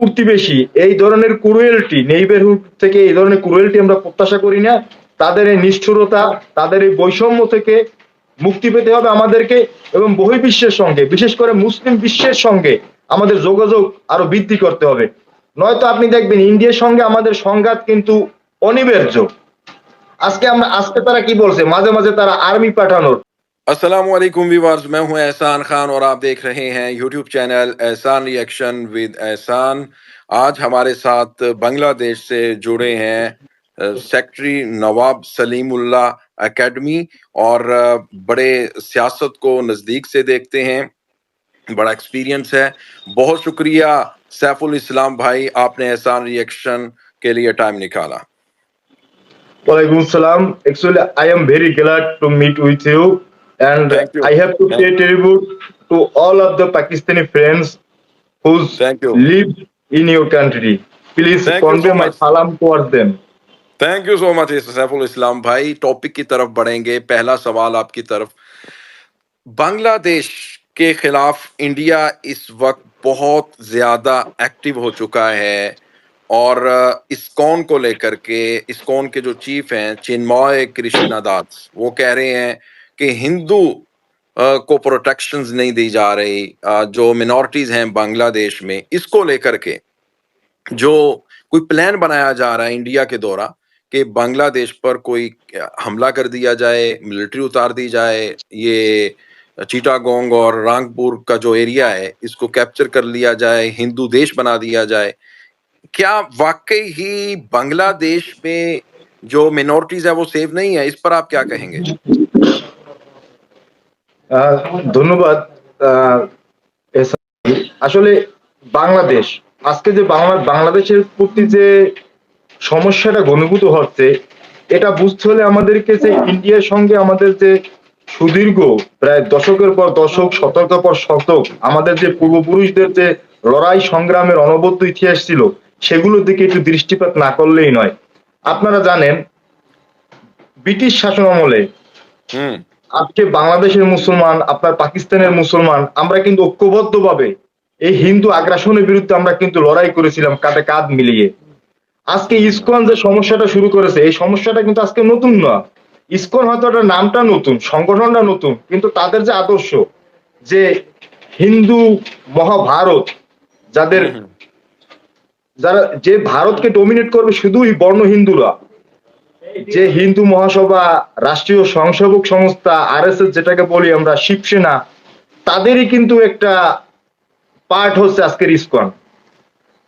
প্রতিবেশী এই ধরনের ক্রুয়েলটি নেইবারহুড থেকে এই ধরনের ক্রুয়েলটি আমরা প্রত্যাশা করি না। তাদের এই নিষ্ঠুরতা, তাদের এই বৈষম্য থেকে মুক্তি পেতে হবে আমাদেরকে এবং বহির্বিশ্বের সঙ্গে, বিশেষ করে মুসলিম বিশ্বের সঙ্গে আমাদের যোগাযোগ আরও বৃদ্ধি করতে হবে। নয়তো আপনি দেখবেন ইন্ডিয়ার সঙ্গে আমাদের সংঘাত কিন্তু অনিবার্য। আজকে আমরা, আজকে তারা কি বলছে? মাঝে মাঝে তারা আর্মি পাঠানোর अस्सलाम वालेकुम व्यूअर्स मैं हूँ एहसान खान और आप देख रहे हैं YouTube channel Ehsan reaction with Ehsan. आज हमारे साथ बांग्लादेश से जुड़े हैं सेक्रेटरी नवाब सलीमुल्ला एकेडमी और बड़े सियासत को नज़दीक से देखते हैं। बड़ा एक्सपीरियंस है। बहुत शुक्रिया सैफुल इस्लाम भाई आपने एहसान रिएक्शन के लिए टाइम निकाला। Walaikum salam. Actually, I am very glad to meet with you, and I have to pay tribute to all of the Pakistani friends who Thank you. live in your country. Please Thank convey so my salam towards them. Thank you so much Saiful Islam भाई topic की तरफ़ बढ़ेंगे पहला सवाल आपकी तरफ़ बांग्लादेश के खिलाफ इंडिया इस वक्त बहुत ज़्यादा एक्टिव हो चुका है और अ, इस्कॉन को लेकर के इस्कॉन के जो चीफ हैं चिन्मय कृष्णा दास वो कह रहे हैं कि हिंदू को प्रोटेक्शंस नहीं दी जा रही जो मिनॉरिटीज हैं बांग्लादेश में, इसको लेकर के जो कोई प्लान बनाया जा रहा है इंडिया के द्वारा कि बांग्लादेश पर कोई हमला कर दिया जाए मिलिट्री उतार दी जाए, ये चीटागोंग और रांगपुर का जो एरिया है, इसको कैप्चर कर लिया जाए, हिंदू देश बना दिया जाए। क्या वाकई ही बांग्लादेश में जो मिनोरिटीज है वो सेफ़ नहीं है? इस पर आप क्या कहेंगे? ধন্যবাদ আসলে বাংলাদেশ, আজকে যে বাংলা, বাংলাদেশের প্রতি যে সমস্যাটা ঘনীভূত হচ্ছে, এটা বুঝতে হলে আমাদেরকে যে ইন্ডিয়ার সঙ্গে আমাদের যে সুদীর্ঘ, প্রায় দশকের পর দশক শতক পর শতক আমাদের যে পূর্বপুরুষদের যে লড়াই সংগ্রামের অনবদ্য ইতিহাস ছিল, সেগুলোর দিকে একটু দৃষ্টিপাত না করলেই নয়। আপনারা জানেন, ব্রিটিশ শাসন আমলে আজকে বাংলাদেশের মুসলমান আপনার পাকিস্তানের মুসলমান আমরা কিন্তু ঐক্যবদ্ধ ভাবে এই হিন্দু আগ্রাসনের বিরুদ্ধে আমরা কিন্তু লড়াই করেছিলাম কাঁধে কাঁধ মিলিয়ে। আজকে ইসকন যে সমস্যাটা শুরু করেছে এই সমস্যাটা কিন্তু আজকে নতুন না। ইসকন হয়তো একটা নামটা নতুন সংগঠনটা নতুন কিন্তু তাদের যে আদর্শ যে হিন্দু মহাভারত যাদের যারা যে ভারতকে ডোমিনেট করবে শুধুই বর্ণ হিন্দুরা যে হিন্দু মহাসভা, রাষ্ট্রীয় স্বয়ংসেবক সংস্থা আরএসএস যেটাকে বলি আমরা, শিবসেনা, তাদেরই কিন্তু একটা পার্ট হচ্ছে আজকের ইসকন।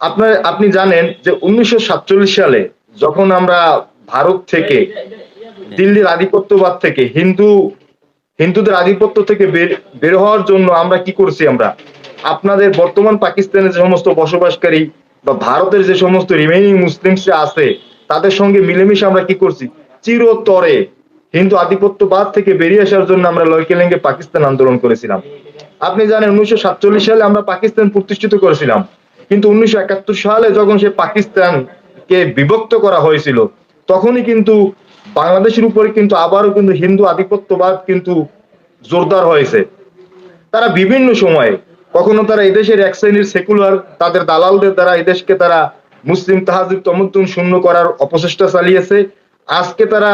আপনার, আপনি জানেন যে উনিশশো সাতচল্লিশ সালে যখন আমরা ভারত থেকে, দিল্লির আধিপত্যবাদ থেকে, হিন্দু, হিন্দুদের আধিপত্য থেকে বের হওয়ার জন্য আমরা কি করছি আমরা? আপনাদের বর্তমান পাকিস্তানের যে সমস্ত বসবাসকারী বা ভারতের যে সমস্ত রিমেইনিং মুসলিমস আছে তাদের সঙ্গে মিলেমিশে আমরা কি করছি? চিরতরে হিন্দু আধিপত্যবাদ থেকে বেরিয়ে আসার জন্য আমরা লয়কেলেঙ্গে পাকিস্তান আন্দোলন করেছিলাম। আপনি জানেন উনিশশো সাতচল্লিশ সালে আমরা পাকিস্তান প্রতিষ্ঠিত করেছিলাম। কিন্তু উনিশশো একাত্তর সালে যখন সে পাকিস্তানকে বিভক্ত করা হয়েছিল, তখনই কিন্তু বাংলাদেশের উপরে কিন্তু আবারও কিন্তু হিন্দু আধিপত্যবাদ কিন্তু জোরদার হয়েছে। তারা বিভিন্ন সময়ে কখনো তারা এদেশের এক শ্রেণির সেকুলার, তাদের দালালদের দ্বারা এদেশকে তারা মুসলিম তাহাজুব তমদ্দুন শূন্য করার অপচেষ্টা চালিয়েছে। আজকে তারা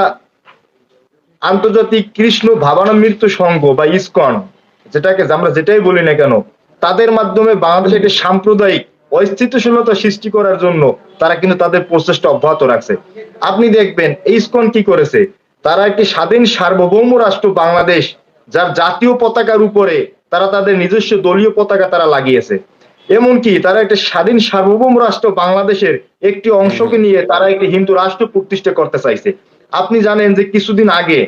আন্তর্জাতিক কৃষ্ণ ভাবানামৃত সংঘ বা ইসকন, যেটাকে আমরা যেটাই বলি না কেন, তাদের মাধ্যমে বাংলাদেশে একটি সাম্প্রদায়িক অস্থিতিশীলতা সৃষ্টি করার জন্য তারা কিন্তু তাদের প্রচেষ্টা অব্যাহত রাখছে। আপনি দেখবেন ইসকন কি করেছে? তারা একটি স্বাধীন সার্বভৌম রাষ্ট্র বাংলাদেশ, যার জাতীয় পতাকার উপরে তারা তাদের নিজস্ব দলীয় পতাকা তারা লাগিয়েছে। এমনকি তারা একটা স্বাধীন সার্বভৌম রাষ্ট্র বাংলাদেশের একটি অংশকে নিয়ে তারা একটি হিন্দু রাষ্ট্র প্রতিষ্ঠা করতে চাইছে। আপনি জানেন যে কিছুদিন আগে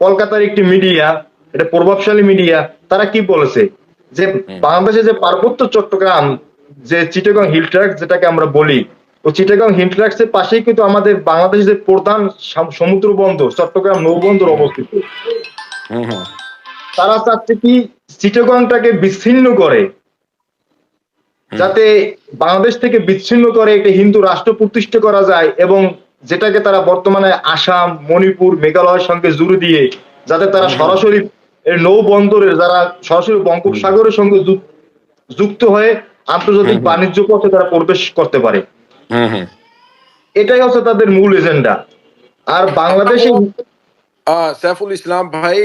কলকাতার একটি মিডিয়া এটা প্রভাবশালী মিডিয়া তারা কি বলেছে? যে হ্যাঁ। বাংলাদেশে যে পার্বত্য চট্টগ্রাম যে চিটাগং হিল ট্র্যাক্স যেটাকে আমরা বলি তো চিটাগং হিল ট্র্যাক্স এর পাশেই কিন্তু আমাদের বাংলাদেশের যে প্রধান সমুদ্র বন্দর চট্টগ্রাম নৌবন্দর অবস্থিত। হ্যাঁ, হ্যাঁ। তারা চাচ্ছে কি চিটাগংটাকে বিচ্ছিন্ন করে যাতে বাংলাদেশ থেকে বিচ্ছিন্ন করে একটা হিন্দু রাষ্ট্র প্রতিষ্ঠা করা যায় এবং যেটাকে তারা বর্তমানে আসাম মণিপুর মেঘালয়ের সঙ্গে জুড়ে দিয়ে যাতে তারা সরাসরি নৌবন্দরের যারা সরাসরি বঙ্গোপসাগরের সঙ্গে যুক্ত হয়ে আন্তর্জাতিক বাণিজ্য পথে তারা প্রবেশ করতে পারে। এটাই হচ্ছে তাদের মূল এজেন্ডা। আর বাংলাদেশে সাইফুল ইসলাম ভাই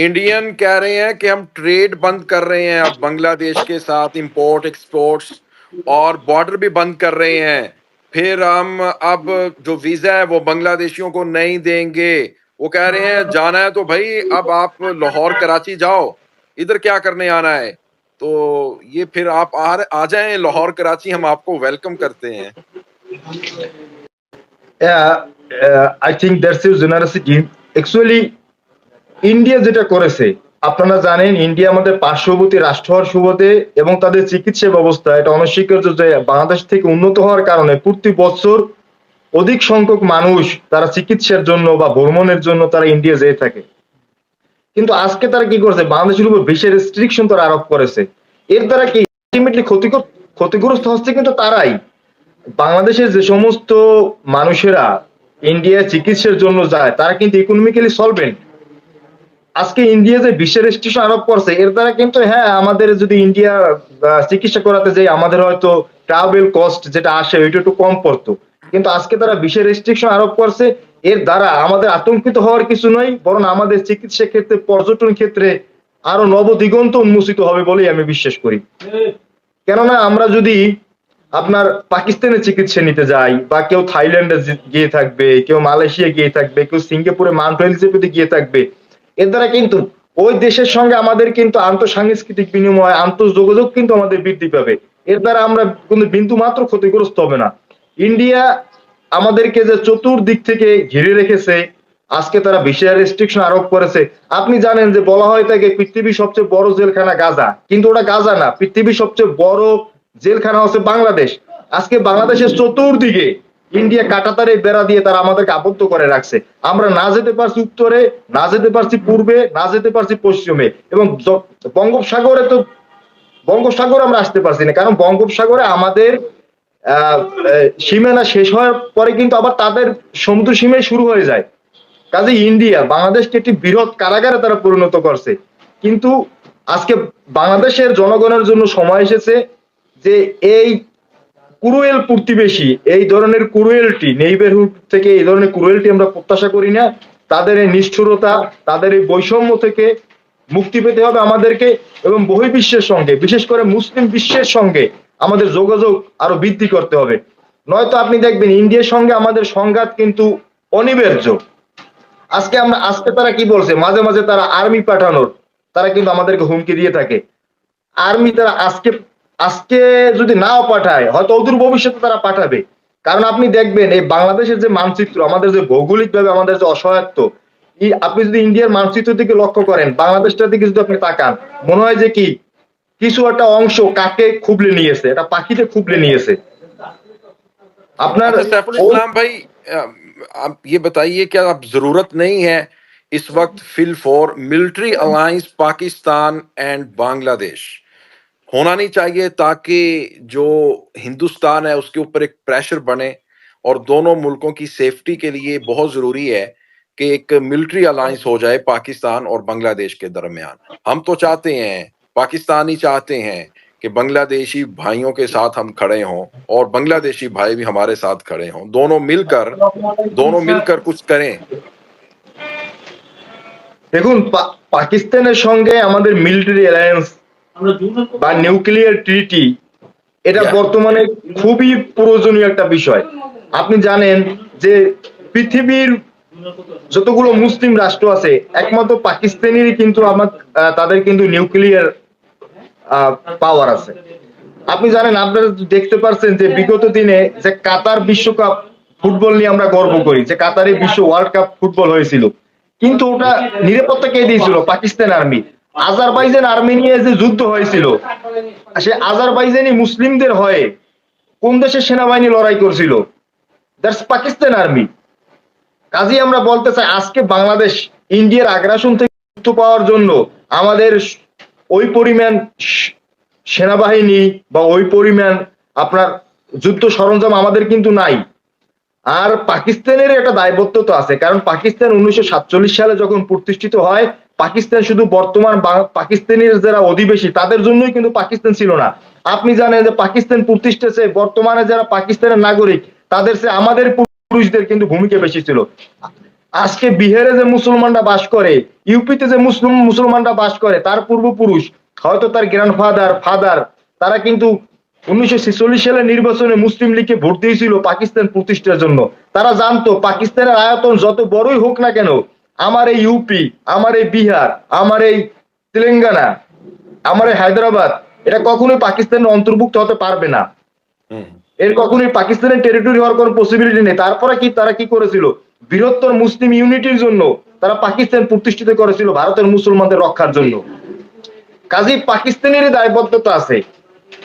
इंडियन कह रहे हैं कि हम ट्रेड बंद कर रहे हैं। अब बांग्लादेश के साथ इंपोर्ट एक्सपोर्ट और बॉर्डर भी बंद कर रहे हैं। फिर हम अब जो वीज़ा है वो बांग्लादेशियों को नहीं देंगे। वो कह रहे हैं जाना है तो भाई अब आप लाहौर कराची जाओ। इधर क्या करने आना है? तो ये फिर आप आ, आ जाए लाहौर कराची हम आपको वेलकम करते हैं। आई थिंक एक्चुअली ইন্ডিয়া যেটা করেছে, আপনারা জানেন ইন্ডিয়া আমাদের পার্শ্ববর্তী রাষ্ট্র হওয়ার সুবাদে এবং তাদের চিকিৎসা ব্যবস্থা, এটা অনস্বীকার্য যে বাংলাদেশ থেকে উন্নত হওয়ার কারণে প্রতি বছর অধিক সংখ্যক মানুষ তারা চিকিৎসার জন্য বা ভ্রমণের জন্য তারা ইন্ডিয়া যেয়ে থাকে। কিন্তু আজকে তারা কি করেছে? বাংলাদেশের উপর বেশি রেস্ট্রিকশন তারা আরোপ করেছে। এর দ্বারা কি আলটিমেটলি ক্ষতিগ্রস্ত হচ্ছে কিন্তু তারাই। বাংলাদেশের যে সমস্ত মানুষেরা ইন্ডিয়া চিকিৎসার জন্য যায়, তারা কিন্তু ইকোনমিক্যালি সলভেন্ট আজকে ইন্ডিয়া যে বিশ্বের রেস্ট্রিকশন আরোপ করছে, এর দ্বারা কিন্তু হ্যাঁ আমাদের যদি ইন্ডিয়া চিকিৎসা করাতে যাই, আমাদের হয়তো ট্রাভেল কস্ট যেটা আসে, ওইটা একটু কম পড়তো। কিন্তু আজকে তারা বিশ্বের রেস্ট্রিকশন আরোপ করছে, এর দ্বারা আমাদের আতঙ্কিত হওয়ার কিছু নয় বরং আমাদের চিকিৎসা ক্ষেত্রে, পর্যটন ক্ষেত্রে আরও নবদিগন্ত উন্মোচিত হবে বলেই আমি বিশ্বাস করি। কেননা আমরা যদি আপনার পাকিস্তানে চিকিৎসা নিতে যাই, বা কেউ থাইল্যান্ডে গিয়ে থাকবে, কেউ মালয়েশিয়া গিয়ে থাকবে, কেউ সিঙ্গাপুরে মাউন্ট এলিজাবেথে গিয়ে থাকবে এর দ্বারা কিন্তু ওই দেশের সঙ্গে আমাদের কিন্তু আন্তঃসাংস্কৃতিক বিনিময়, আন্তঃযোগাযোগ কিন্তু আমাদের বৃদ্ধি পাবে। এর দ্বারা আমরা কোনো বিন্দু মাত্র ক্ষতিগ্রস্ত হবে না। ইন্ডিয়া আমাদেরকে যে চতুর্দিক থেকে ঘিরে রেখেছে, আজকে তারা ভিসা রেস্ট্রিকশন আরোপ করেছে। আপনি জানেন যে বলা হয় থাকে পৃথিবীর সবচেয়ে বড় জেলখানা গাজা, কিন্তু ওটা গাজা না, পৃথিবীর সবচেয়ে বড় জেলখানা হচ্ছে বাংলাদেশ। আজকে বাংলাদেশের চতুর্দিকে ইন্ডিয়া কাটাতারে বেড়া দিয়ে তারা আমাদেরকে আবদ্ধ করে রাখছে। আমরা না যেতে পারছি উত্তরে, না যেতে পারছি পূর্বে, না যেতে পারছি পশ্চিমে। এবং বঙ্গোপসাগরে তো, বঙ্গোপসাগর আমরা আসতে পারছি না। কারণ বঙ্গোপসাগরে আমাদের সীমানা শেষ হওয়ার পরে কিন্তু আবার তাদের সমুদ্র সীমায় শুরু হয়ে যায়। কাজে ইন্ডিয়া, বাংলাদেশকে একটি বৃহৎ কারাগারে তারা পরিণত করছে। কিন্তু আজকে বাংলাদেশের জনগণের জন্য সময় এসেছে যে এই ক্রুয়েল প্রতিবেশী, এই ধরনের ক্রুয়েলটি, নেইবারহুড থেকে এই ধরনের ক্রুয়েলটি আমরা প্রত্যাশা করি না। তাদের এই নিষ্ঠুরতা, তাদের এই বৈষম্য থেকে মুক্তি পেতে হবে আমাদেরকে এবং বহির্বিশ্বের সঙ্গে, বিশেষ করে মুসলিম বিশ্বের সঙ্গে আমাদের যোগাযোগ আরও বৃদ্ধি করতে হবে। নয়তো আপনি দেখবেন ইন্ডিয়ার সঙ্গে আমাদের সংঘাত কিন্তু অনিবার্য। আজকে আমরা, আজকে তারা কি বলছে? মাঝে মাঝে তারা আর্মি পাঠানোর, তারা কিন্তু আমাদেরকে হুমকি দিয়ে থাকে। আর্মি তারা আজকে আজকে যদি নাও পাঠায় হয়তো অদূর ভবিষ্যতে তারা পাঠাবে কারণ আপনি দেখবেন এই বাংলাদেশের যে মানচিত্র আমাদের যে ভৌগোলিক ভাবে আমাদের যে অসহায়ত্ব এই আপনি যদি ইন্ডিয়ার মানচিত্র দিকে লক্ষ্য করেন বাংলাদেশটার দিকে যদি আপনি তাকান মনে হয় যে কি কিছু একটা অংশ কাকে খুবলে নিয়েছে এটা পাখিতে খুবলে নিয়েছে আপনার अच्छा सैफुल इस्लाम भाई अ, आप ये बताइए क्या अब जरूरत नहीं है इस वक्त feel for military alliance Pakistan and Bangladesh होना नहीं चाहिए ताकि जो हिंदुस्तान है उसके ऊपर एक प्रेशर बने और दोनों मुल्कों की सेफ्टी के लिए बहुत जरूरी है कि एक मिलिट्री अलायंस हो जाए पाकिस्तान और बांग्लादेश के दरमियान हम तो चाहते हैं पाकिस्तानी चाहते हैं कि बांग्लादेशी भाइयों के साथ हम खड़े हों और बांग्लादेशी भाई भी हमारे साथ खड़े हों दोनों मिलकर दोनों मिलकर कुछ करें দেখুন পা- পাকিস্তানের সঙ্গে আমাদের মিলিটারি অ্যালায়েন্স বা নিউক্লিয়ার ট্রিটি এটা বর্তমানে খুবই প্রয়োজনীয় একটা বিষয়। আপনি জানেন যে পৃথিবীর যতগুলো মুসলিম রাষ্ট্র আছে একমাত্র পাকিস্তানেরই কিন্তু আমার আহ, তাদের কিন্তু নিউক্লিয়ার পাওয়ার আছে। আপনি জানেন আপনারা দেখতে পারছেন যে বিগত দিনে যে কাতার বিশ্বকাপ ফুটবল নিয়ে আমরা গর্ব করি যে কাতারে বিশ্ব ওয়ার্ল্ড কাপ ফুটবল হয়েছিল। কিন্তু ওটা নিরাপত্তা কে দিয়েছিল? পাকিস্তান আর্মি। আজারবাইজান আর্মেনিয়া যে যুদ্ধ হয়েছিল, সে আজারবাইজানি মুসলিমদের হয়ে কোন দেশের সেনাবাহিনী লড়াই করছিল? দ্যাটস পাকিস্তান আর্মি কাজেই আমরা বলতে চাই, আজকে বাংলাদেশ ইন্ডিয়ার আগ্রাসন থেকে মুক্ত পাওয়ার জন্য আমাদের ওই পরিমাণ সেনাবাহিনী বা ওই পরিমাণ আপনার যুদ্ধ সরঞ্জাম আমাদের কিন্তু নাই। আর পাকিস্তানের একটা দায়বদ্ধতা আছে, কারণ পাকিস্তান উনিশশো সাতচল্লিশ সালে যখন প্রতিষ্ঠিত হয় পাকিস্তান শুধু বর্তমান পাকিস্তানের যারা অধিবেশী, তাদের জন্যই কিন্তু পাকিস্তান ছিল না। আপনি জানেন যে পাকিস্তান প্রতিষ্ঠাছে বর্তমানে যারা পাকিস্তানের নাগরিক, তাদের সে আমাদের পুরুষদের কিন্তু ভূমিকা বেশি ছিল। আজকে বিহারে যে মুসলমানরা বাস করে, ইউপিতে যে মুসলিম, মুসলমানরা বাস করে, তার পূর্বপুরুষ, হয়তো তার গ্র্যান্ড ফাদার ফাদার তারা কিন্তু উনিশশো সালের নির্বাচনে মুসলিম লীগকে ভোট দিয়েছিল পাকিস্তান প্রতিষ্ঠার জন্য। তারা জানতো পাকিস্তানের আয়তন যত বড়ই হোক না কেন আমার এই ইউপি আমার এই বিহার আমার এই তেলেঙ্গানা আমার এই হায়দ্রাবাদ এটা কখনোই পাকিস্তানের অন্তর্ভুক্ত হতে পারবে না। এর কখনোই পাকিস্তানের টেরিটরি হওয়ার কোনো পসিবিলিটি নেই। তারপরে কি তারা কি করেছিল? বৃহত্তর মুসলিম ইউনিটির জন্য তারা পাকিস্তান প্রতিষ্ঠিত করেছিল ভারতের মুসলমানদের রক্ষার জন্য। কাজী পাকিস্তানেরই দায়বদ্ধতা আছে।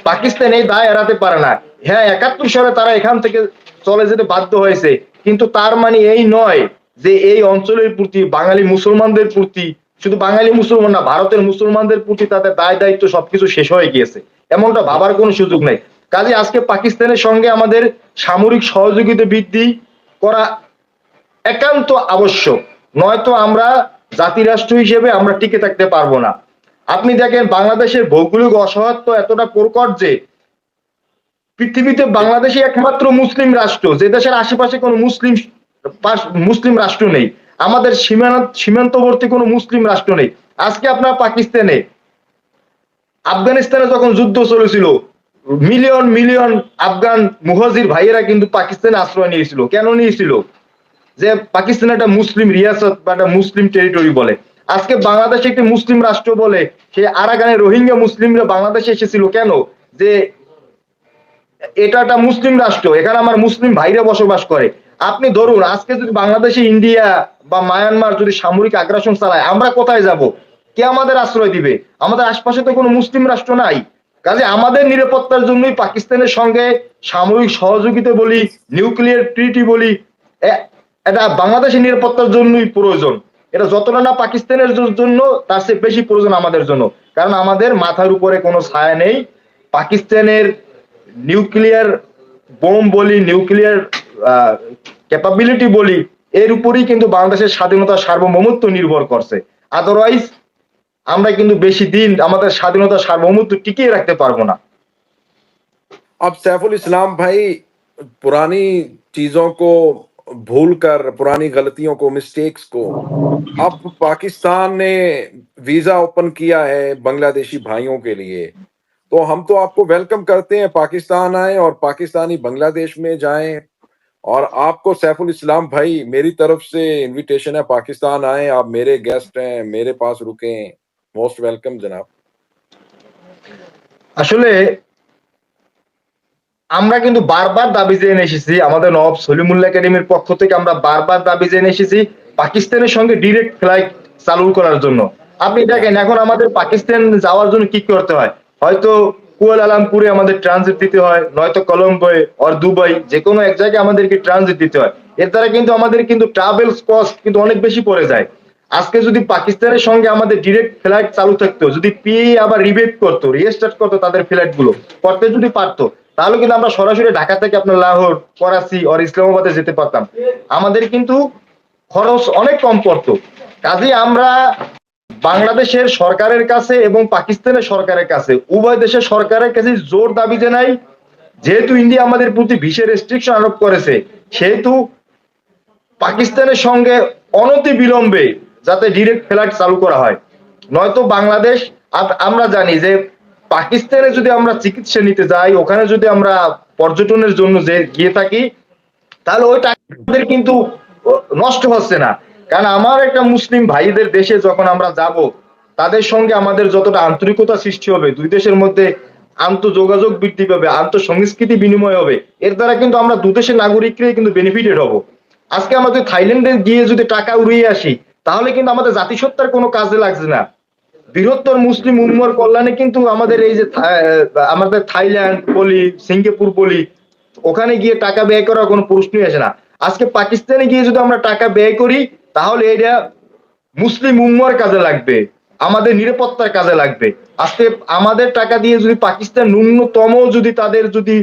পাকিস্তান এই দায় এড়াতে পারে না। হ্যাঁ একাত্তর সালে তারা এখান থেকে চলে যেতে বাধ্য হয়েছে। কিন্তু তার মানে এই নয় যে এই অঞ্চলের প্রতি, বাঙালি মুসলমানদের প্রতি, শুধু বাঙালি মুসলমান না, ভারতের মুসলমানদের প্রতি তাদের দায় দায়িত্ব সবকিছু শেষ হয়ে গিয়েছে। এমনটা ভাবার কোনো সুযোগ নেই। কাজে আজকে পাকিস্তানের সঙ্গে আমাদের সামরিক সহযোগিতা বৃদ্ধি করা একান্ত আবশ্যক। নয়তো আমরা জাতিরাষ্ট্র হিসেবে আমরা টিকে থাকতে পারব না। আপনি দেখেন, বাংলাদেশের ভৌগোলিক অসহায়ত্ব এতটা প্রকট যে পৃথিবীতে বাংলাদেশই একমাত্র মুসলিম রাষ্ট্র, যে দেশের আশেপাশে কোনো মুসলিম মুসলিম রাষ্ট্র নেই। আমাদের সীমান্ত সীমান্তবর্তী কোনো মুসলিম রাষ্ট্র নেই। আজকে আপনার পাকিস্তানে, আফগানিস্তানে যখন যুদ্ধ চলেছিল, মিলিয়ন মিলিয়ন আফগান মুহাজির ভাইয়েরা কিন্তু পাকিস্তানে আশ্রয় নিয়েছিল। কেন নিয়েছিল? যে পাকিস্তান একটা মুসলিম রিয়াসত বা একটা মুসলিম টেরিটরি বলে। আজকে বাংলাদেশ একটি মুসলিম রাষ্ট্র বলে সেই আরাকানে রোহিঙ্গা মুসলিমরা বাংলাদেশে এসেছিল। কেন? যে এটা একটা মুসলিম রাষ্ট্র। এখানে আমার মুসলিম ভাইরা বসবাস করে। আপনি ধরুন, আজকে যদি বাংলাদেশে ইন্ডিয়া বা মায়ানমার যদি সামরিক আগ্রাসন চালায়, আমরা কোথায় যাব? কে আমাদের আশ্রয় দিবে? আমাদের আশপাশে তো কোনো মুসলিম রাষ্ট্র নাই। কাজে আমাদের নিরাপত্তার জন্যই পাকিস্তানের সঙ্গে সামরিক সহযোগিতা বলি, নিউক্লিয়ার ট্রিটি বলি এটা বাংলাদেশের নিরাপত্তার জন্যই প্রয়োজন। এটা যতটা না পাকিস্তানের জন্য, তার চেয়ে বেশি প্রয়োজন আমাদের জন্য। কারণ আমাদের মাথার উপরে কোনো ছায়া নেই। পাকিস্তানের নিউক্লিয়ার বোম বলি, নিউক্লিয়ার ক্যাপাবিলিটি বলি এর উপরেই কিন্তু বাংলাদেশের স্বাধীনতা সার্বভৌমত্ব নির্ভর করছে আদারওয়াইজ আমরা কিন্তু বেশি দিন আমাদের স্বাধীনতা সার্বভৌমত্ব টিকিয়ে রাখতে পারবো না अब सैफुल इस्लाम भाई पुरानी चीजों को भूल कर पुरानी गलतियों को मिस्टेक्स को अब पाकिस्तान ने वीजा ओपन किया है बांग्लादेशी भाइयों के लिए तो हम तो आपको वेलकम करते हैं पाकिस्तान आए और पाकिस्तानी बांग्लादेश में जाएं और आपको सैफुल इस्लाम भाई मेरी तरफ से इनविटेशन है पाकिस्तान आए आप मेरे गेस्ट हैं मेरे पास रुके मोस्ट वेलकम जनाब আসলে আমরা কিন্তু বারবার দাবি জেনে এসেছি আমাদের নবাব সলিমুল্লাহ একাডেমির পক্ষ থেকে আমরা বারবার দাবি জেনে এসেছি পাকিস্তানের সঙ্গে ডিরেক্ট ফ্লাইট চালু করার জন্য আপনি দেখেন এখন আমাদের পাকিস্তান যাওয়ার জন্য কি করতে হয় হয়তো কুয়ালালামপুরে আমাদের ট্রানজিট দিতে হয়, নয়তো কলম্বোয় অর দুবাই যে কোনো এক জায়গায় আমাদেরকে ট্রানজিট দিতে হয়। এর দ্বারা কিন্তু আমাদের কিন্তু ট্রাভেল কস্ট কিন্তু অনেক বেশি পড়ে যায়। আজকে যদি পাকিস্তানের সঙ্গে আমাদের ডিরেক্ট ফ্লাইট চালু থাকতো, যদি পিএ আবার রিবেট করতো রিস্টার্ট করতো তাদের ফ্লাইটগুলো, করতে যদি পারতো, তাহলে কিন্তু আমরা সরাসরি ঢাকা থেকে আপনার লাহোর, করাচি আর ইসলামাবাদে যেতে পারতাম। আমাদের কিন্তু খরচ অনেক কম পড়তো। কাজে আমরা বাংলাদেশের সরকারের কাছে এবং পাকিস্তানের সরকারের কাছে, উভয় দেশের সরকারের কাছে জোর দাবি জানাই, যেহেতু ইন্ডিয়া আমাদের প্রতি ভিসা রেস্ট্রিকশন আরোপ করেছে, সেহেতু পাকিস্তানের সঙ্গে অনতি বিলম্বে যাতে ডিরেক্ট ফ্লাইট চালু করা হয়। নয়তো বাংলাদেশ আমরা জানি যে পাকিস্তানে যদি আমরা চিকিৎসা নিতে যাই, ওখানে যদি আমরা পর্যটনের জন্য যে গিয়ে থাকি, তাহলে ওই টাকা কিন্তু নষ্ট হচ্ছে না। কারণ আমার একটা মুসলিম ভাইদের দেশে যখন আমরা যাব, তাদের সঙ্গে আমাদের যতটা আন্তরিকতা সৃষ্টি হবে, দুই দেশের মধ্যে আন্তঃযোগাযোগ বৃদ্ধি পাবে, আন্তঃসংস্কৃতি বিনিময় হবে, এর দ্বারা কিন্তু আমরা দু দেশের নাগরিকরাই কিন্তু বেনিফিটেড হব। আজকে আমাদের থাইল্যান্ডে গিয়ে যদি টাকা উড়িয়ে আসি, তাহলে কিন্তু আমাদের জাতিসত্তার কোনো কাজে লাগছে না। বৃহত্তর মুসলিম উন্মর কল্যাণে কিন্তু আমাদের এই যে আমাদের থাইল্যান্ড বলি সিঙ্গাপুর বলি ওখানে গিয়ে টাকা ব্যয় করার কোনো প্রশ্নই আসে না। আজকে পাকিস্তানে গিয়ে যদি আমরা টাকা ব্যয় করি তাহলে এটা মুসলিম উম্মার কাজে লাগবে, আমাদের নিরাপত্তার কাজে লাগবে। আজকে আমাদের টাকা দিয়ে যদি পাকিস্তান ন্যূনতম যদি তাদের যদি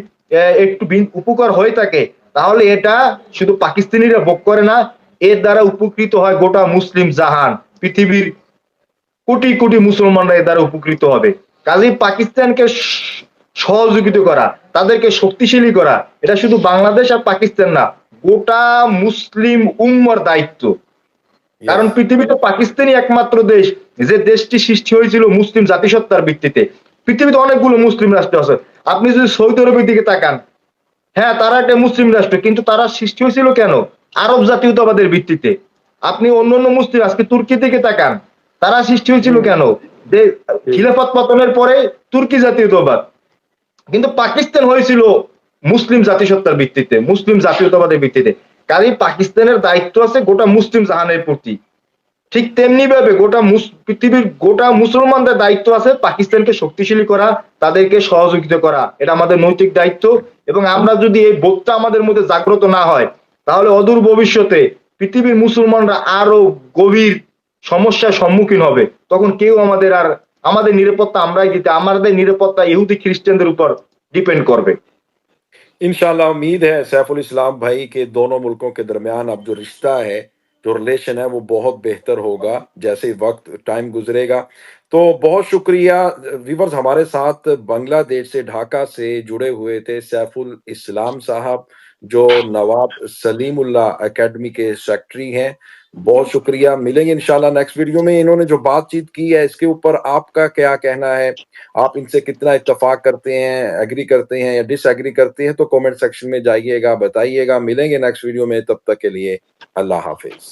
একটু উপকার হয়ে থাকে, তাহলে এটা শুধু পাকিস্তানিরা ভোগ করে না, এর দ্বারা উপকৃত হয় গোটা মুসলিম জাহান। পৃথিবীর কোটি কোটি মুসলমানরা এর দ্বারা উপকৃত হবে। কাজেই পাকিস্তানকে সহযোগিতা করা, তাদেরকে শক্তিশালী করা, এটা শুধু বাংলাদেশ আর পাকিস্তান না, গোটা মুসলিম উম্মর দায়িত্ব। কারণ পৃথিবীতে পাকিস্তানই একমাত্র দেশ। যে দেশটি সৃষ্টি হয়েছিল মুসলিম জাতিসত্তার ভিত্তিতে। পৃথিবীতে অনেকগুলো মুসলিম রাষ্ট্র আছে। আপনি যদি সৌদি আরবের দিকে তাকান হ্যাঁ তারা একটা মুসলিম রাষ্ট্র কিন্তু তারা সৃষ্টি হয়েছিল কেন? আরব জাতীয়তাবাদের ভিত্তিতে। আপনি অন্য অন্য মুসলিম আজকে তুর্কি দিকে তাকান তারা সৃষ্টি হয়েছিল কেন? যে খিলাফত পতনের পরে তুর্কি জাতীয়তাবাদ। কিন্তু পাকিস্তান হয়েছিল মুসলিম জাতিসত্তার ভিত্তিতে মুসলিম জাতীয়তাবাদের ভিত্তিতে। কাজেই পাকিস্তানের দায়িত্ব আছে গোটা মুসলিম জাহানের প্রতি। ঠিক তেমনি ভাবে গোটা পৃথিবীর গোটা মুসলমানদের দায়িত্ব আছে পাকিস্তানকে শক্তিশালী করা, তাদেরকে সহযোগিতা করা। এটা আমাদের নৈতিক দায়িত্ব এবং আমরা যদি এই বোধটা আমাদের মধ্যে জাগ্রত না হয়, তাহলে অদূর ভবিষ্যতে পৃথিবীর মুসলমানরা আরও গভীর সমস্যার সম্মুখীন হবে। তখন কেউ আমাদের আর আমাদের নিরাপত্তা আমরাই দিতে আমাদের নিরাপত্তা ইহুদি খ্রিস্টানদের উপর ডিপেন্ড করবে। इंशाल्लाह उम्मीद है सैफुल इस्लाम भाई के दोनों मुल्कों के दरमियान अब जो रिश्ता है, जो रिलेशन है, वो बहुत बेहतर होगा जैसे वक्त टाइम गुजरेगा। तो बहुत शुक्रिया व्यूवर्स हमारे साथ बांग्लादेश से, ढाका से जुड़े हुए थे सैफुल इस्लाम साहब। जो नवाब सलीमुल्ला एकेडमी के सेक्रेटरी हैं। बहुत शुक्रिया। मिलेंगे इंशाल्लाह नेक्स्ट वीडियो में। इन्होंने जो बातचीत की है, इसके ऊपर आपका क्या कहना है? आप इनसे कितना इतफाक करते हैं एग्री करते हैं या डिसएग्री करते हैं तो कमेंट सेक्शन में जाइएगा, बताइएगा। मिलेंगे नेक्स्ट वीडियो में। तब तक के लिए अल्लाह हाफिज।